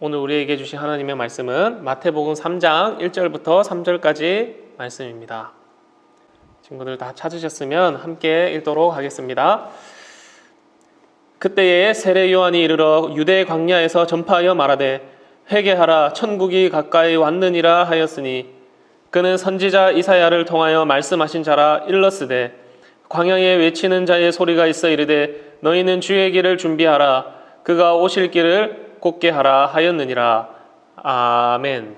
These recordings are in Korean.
오늘 우리에게 주신 하나님의 말씀은 마태복음 3장 1절부터 3절까지 말씀입니다. 친구들 다 찾으셨으면 함께 읽도록 하겠습니다. 그때에 세례 요한이 이르러 유대 광야에서 전파하여 말하되 회개하라 천국이 가까이 왔느니라 하였으니 그는 선지자 이사야를 통하여 말씀하신 자라 일렀으되 광야에 외치는 자의 소리가 있어 이르되 너희는 주의 길을 준비하라 그가 오실 길을 곧게 하라 하였느니라 아멘.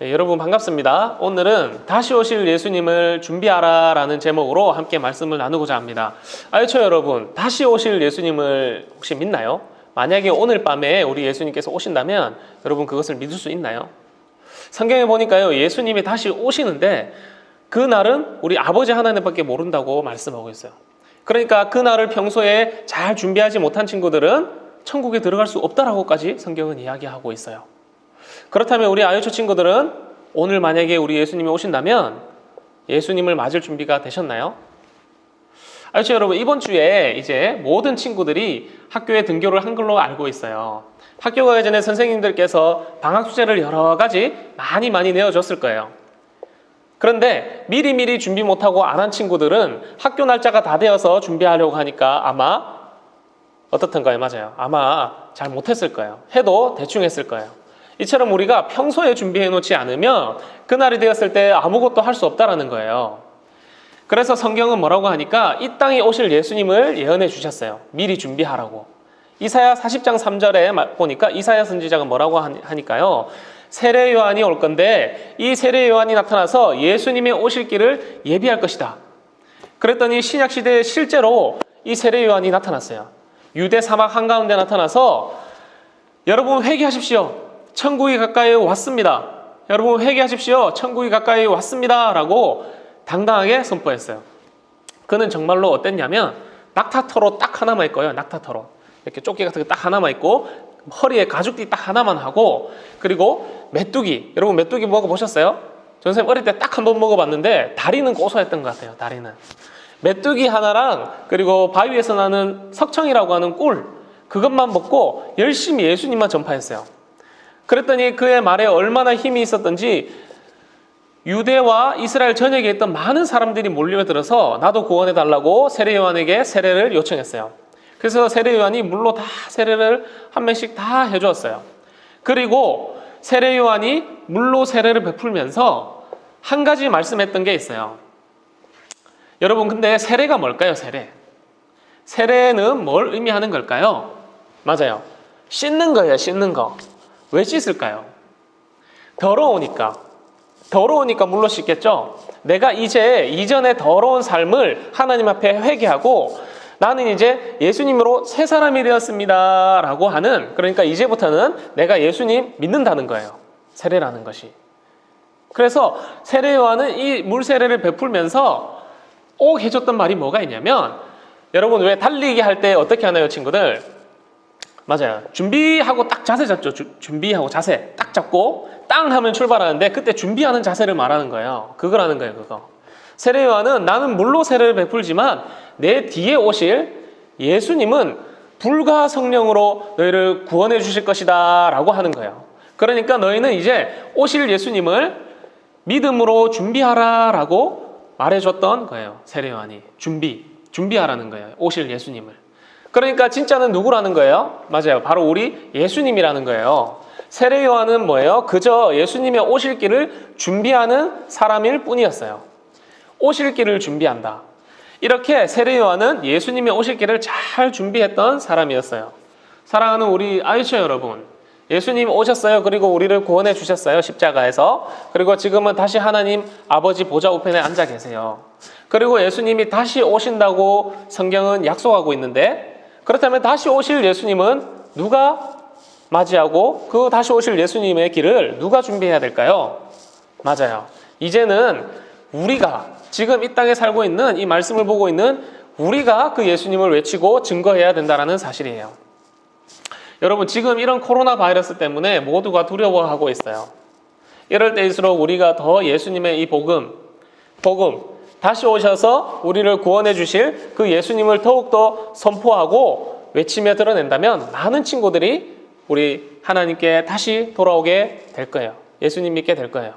네, 여러분 반갑습니다. 오늘은 다시 오실 예수님을 준비하라 라는 제목으로 함께 말씀을 나누고자 합니다. 아유초 여러분, 다시 오실 예수님을 혹시 믿나요? 만약에 오늘 밤에 우리 예수님께서 오신다면 여러분 그것을 믿을 수 있나요? 성경에 보니까요, 예수님이 다시 오시는데 그 날은 우리 아버지 하나님밖에 모른다고 말씀하고 있어요. 그러니까 그 날을 평소에 잘 준비하지 못한 친구들은 천국에 들어갈 수 없다라고까지 성경은 이야기하고 있어요. 그렇다면 우리 아유초 친구들은 오늘 만약에 우리 예수님이 오신다면 예수님을 맞을 준비가 되셨나요? 아유초 여러분 이번 주에 이제 모든 친구들이 학교에 등교를 한 걸로 알고 있어요. 학교 가기 전에 선생님들께서 방학 숙제를 여러 가지 많이 많이 내어줬을 거예요. 그런데 미리미리 준비 못하고 안 한 친구들은 학교 날짜가 다 되어서 준비하려고 하니까 아마 어떻던가요? 맞아요. 아마 잘 못했을 거예요. 해도 대충 했을 거예요. 이처럼 우리가 평소에 준비해 놓지 않으면 그날이 되었을 때 아무것도 할 수 없다라는 거예요. 그래서 성경은 뭐라고 하니까 이 땅에 오실 예수님을 예언해 주셨어요. 미리 준비하라고. 이사야 40장 3절에 보니까 이사야 선지자가 뭐라고 하니까요. 세례 요한이 올 건데 이 세례 요한이 나타나서 예수님의 오실 길을 예비할 것이다. 그랬더니 신약 시대에 실제로 이 세례 요한이 나타났어요. 유대 사막 한가운데 나타나서 여러분 회개하십시오. 천국이 가까이 왔습니다. 여러분 회개하십시오. 천국이 가까이 왔습니다. 라고 당당하게 선포했어요. 그는 정말로 어땠냐면 낙타터로 딱 하나만 있고요. 낙타터로. 이렇게 조끼 같은 거딱 하나만 있고 허리에 가죽띠 딱 하나만 하고 그리고 메뚜기. 여러분 메뚜기 먹어보셨어요? 전선생님 어릴 때 딱 한 번 먹어봤는데 다리는 고소했던 것 같아요. 다리는. 메뚜기 하나랑 그리고 바위에서 나는 석청이라고 하는 꿀 그것만 먹고 열심히 예수님만 전파했어요. 그랬더니 그의 말에 얼마나 힘이 있었던지 유대와 이스라엘 전역에 있던 많은 사람들이 몰려들어서 나도 구원해 달라고 세례 요한에게 세례를 요청했어요. 그래서 세례 요한이 물로 다 세례를 한 명씩 다 해주었어요. 그리고 세례 요한이 물로 세례를 베풀면서 한 가지 말씀했던 게 있어요. 여러분 근데 세례가 뭘까요? 세례. 세례는 뭘 의미하는 걸까요? 맞아요. 씻는 거예요. 씻는 거. 왜 씻을까요? 더러우니까. 더러우니까 물로 씻겠죠? 내가 이제 이전의 더러운 삶을 하나님 앞에 회개하고 나는 이제 예수님으로 새 사람이 되었습니다. 라고 하는, 그러니까 이제부터는 내가 예수님 믿는다는 거예요. 세례라는 것이. 그래서 세례 요한은 이물 세례를 베풀면서 꼭 해줬던 말이 뭐가 있냐면, 여러분 왜 달리기 할 때 어떻게 하나요, 친구들? 맞아요. 준비하고 딱 자세 잡죠. 주, 준비하고 자세 딱 잡고 땅 하면 출발하는데 그때 준비하는 자세를 말하는 거예요. 그거라는 거예요, 그거. 세례 요한은 나는 물로 세례를 베풀지만 내 뒤에 오실 예수님은 불과 성령으로 너희를 구원해 주실 것이다 라고 하는 거예요. 그러니까 너희는 이제 오실 예수님을 믿음으로 준비하라 라고 말해줬던 거예요. 세례 요한이. 준비. 준비하라는 거예요. 오실 예수님을. 그러니까 진짜는 누구라는 거예요? 맞아요. 바로 우리 예수님이라는 거예요. 세례 요한은 뭐예요? 그저 예수님의 오실 길을 준비하는 사람일 뿐이었어요. 오실 길을 준비한다. 이렇게 세례 요한은 예수님의 오실 길을 잘 준비했던 사람이었어요. 사랑하는 우리 아이처 여러분, 예수님 오셨어요. 그리고 우리를 구원해 주셨어요. 십자가에서. 그리고 지금은 다시 하나님 아버지 보좌 우편에 앉아 계세요. 그리고 예수님이 다시 오신다고 성경은 약속하고 있는데 그렇다면 다시 오실 예수님은 누가 맞이하고 그 다시 오실 예수님의 길을 누가 준비해야 될까요? 맞아요. 이제는 우리가 지금 이 땅에 살고 있는 이 말씀을 보고 있는 우리가 그 예수님을 외치고 증거해야 된다는 사실이에요. 여러분 지금 이런 코로나 바이러스 때문에 모두가 두려워하고 있어요. 이럴 때일수록 우리가 더 예수님의 이 복음, 복음 다시 오셔서 우리를 구원해 주실 그 예수님을 더욱더 선포하고 외치며 드러낸다면 많은 친구들이 우리 하나님께 다시 돌아오게 될 거예요. 예수님 믿게 될 거예요.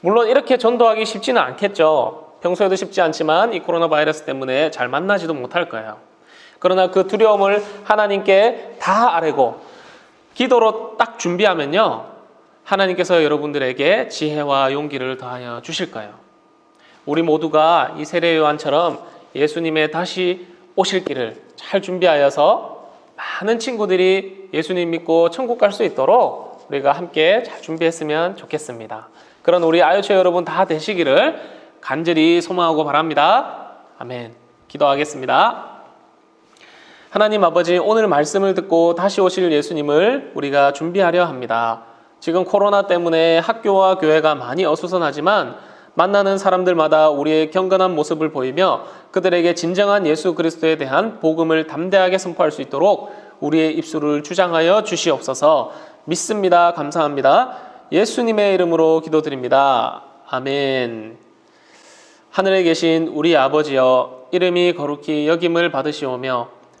물론 이렇게 전도하기 쉽지는 않겠죠. 평소에도 쉽지 않지만 이 코로나 바이러스 때문에 잘 만나지도 못할 거예요. 그러나 그 두려움을 하나님께 다 아뢰고 기도로 딱 준비하면요. 하나님께서 여러분들에게 지혜와 용기를 더하여 주실 거예요. 우리 모두가 이 세례 요한처럼 예수님의 다시 오실 길을 잘 준비하여서 많은 친구들이 예수님 믿고 천국 갈 수 있도록 우리가 함께 잘 준비했으면 좋겠습니다. 그런 우리 아유체 여러분 다 되시기를 간절히 소망하고 바랍니다. 아멘. 기도하겠습니다. 하나님 아버지 오늘 말씀을 듣고 다시 오실 예수님을 우리가 준비하려 합니다. 지금 코로나 때문에 학교와 교회가 많이 어수선하지만 만나는 사람들마다 우리의 경건한 모습을 보이며 그들에게 진정한 예수 그리스도에 대한 복음을 담대하게 선포할 수 있도록 우리의 입술을 주장하여 주시옵소서 믿습니다. 감사합니다. 예수님의 이름으로 기도드립니다. 아멘. 하늘에 계신 우리 아버지여 이름이 거룩히 여김을 받으시오며